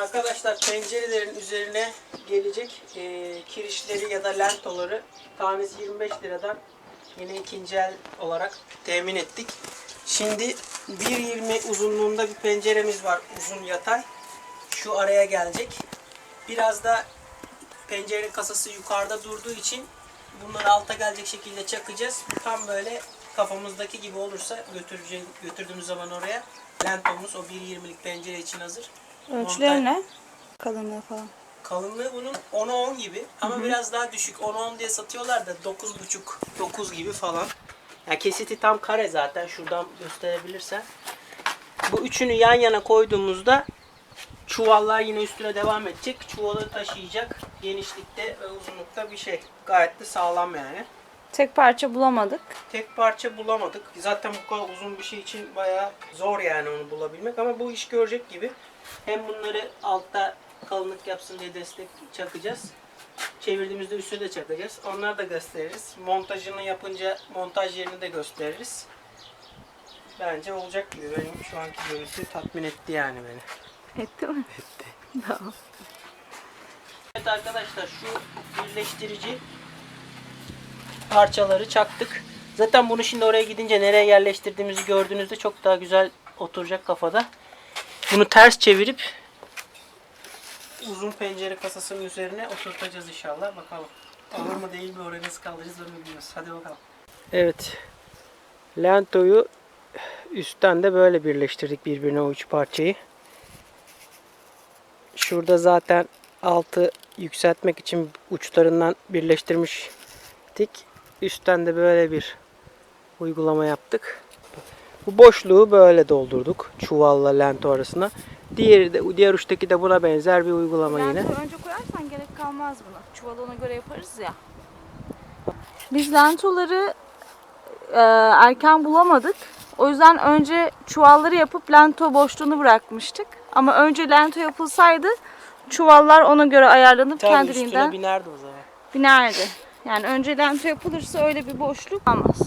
Arkadaşlar pencerelerin üzerine gelecek e, kirişleri ya da lentoları tanesi 25 liradan yine ikinci el olarak temin ettik. Şimdi 1.20 uzunluğunda bir penceremiz var uzun yatay. Şu araya gelecek. Biraz da pencerenin kasası yukarıda durduğu için bunları alta gelecek şekilde çakacağız. Tam böyle kafamızdaki gibi olursa götüreceğim, götürdüğümüz zaman oraya lentomuz o 1.20'lik pencere için hazır. Ölçüleri ne? Kalınlığı falan. Kalınlığı bunun 10'a 10 gibi ama biraz daha düşük. 10'a 10 diye satıyorlar da 9.5 9 gibi falan. Yani kesiti tam kare zaten şuradan gösterebilirsen. Bu üçünü yan yana koyduğumuzda çuvallar yine üstüne devam edecek. Çuvalı taşıyacak genişlikte ve uzunlukta bir şey. Gayet de sağlam yani. Tek parça bulamadık. Tek parça bulamadık. Zaten bu kadar uzun bir şey için bayağı zor yani onu bulabilmek ama bu iş görecek gibi. Hem bunları altta kalınlık yapsın diye destek çakacağız. Çevirdiğimizde üstüne de çakacağız. Onları da gösteririz. Montajını yapınca montaj yerini de gösteririz. Bence olacak gibi. Benim şu anki görüntü tatmin etti yani beni. Etti mi? Tamam. Evet arkadaşlar şu birleştirici parçaları çaktık. Zaten bunu şimdi oraya gidince nereye yerleştirdiğimizi gördüğünüzde çok daha güzel oturacak kafada. Bunu ters çevirip uzun pencere kasasının üzerine oturtacağız inşallah. Bakalım. Olur mu değil mi oraya nasıl kaldıracağız onu bilmiyoruz. Hadi bakalım. Evet. Lentoyu üstten de böyle birleştirdik birbirine o üç parçayı. Şurada zaten altı yükseltmek için uçlarından birleştirmiştik. Üstten de böyle bir uygulama yaptık. Bu boşluğu böyle doldurduk çuvalla lento arasına. Diğeri de diğer uçtaki de buna benzer bir uygulama yine. Lento önce koyarsan gerek kalmaz buna. Çuvalı ona göre yaparız ya. Biz lentoları e, erken bulamadık. O yüzden önce çuvalları yapıp lento boşluğunu bırakmıştık. Ama önce lento yapılsaydı çuvallar ona göre ayarlanıp Tabii kendiliğinden üstüne binerdi o zaman. binerdi. Yani önce lento yapılırsa öyle bir boşluk olmaz.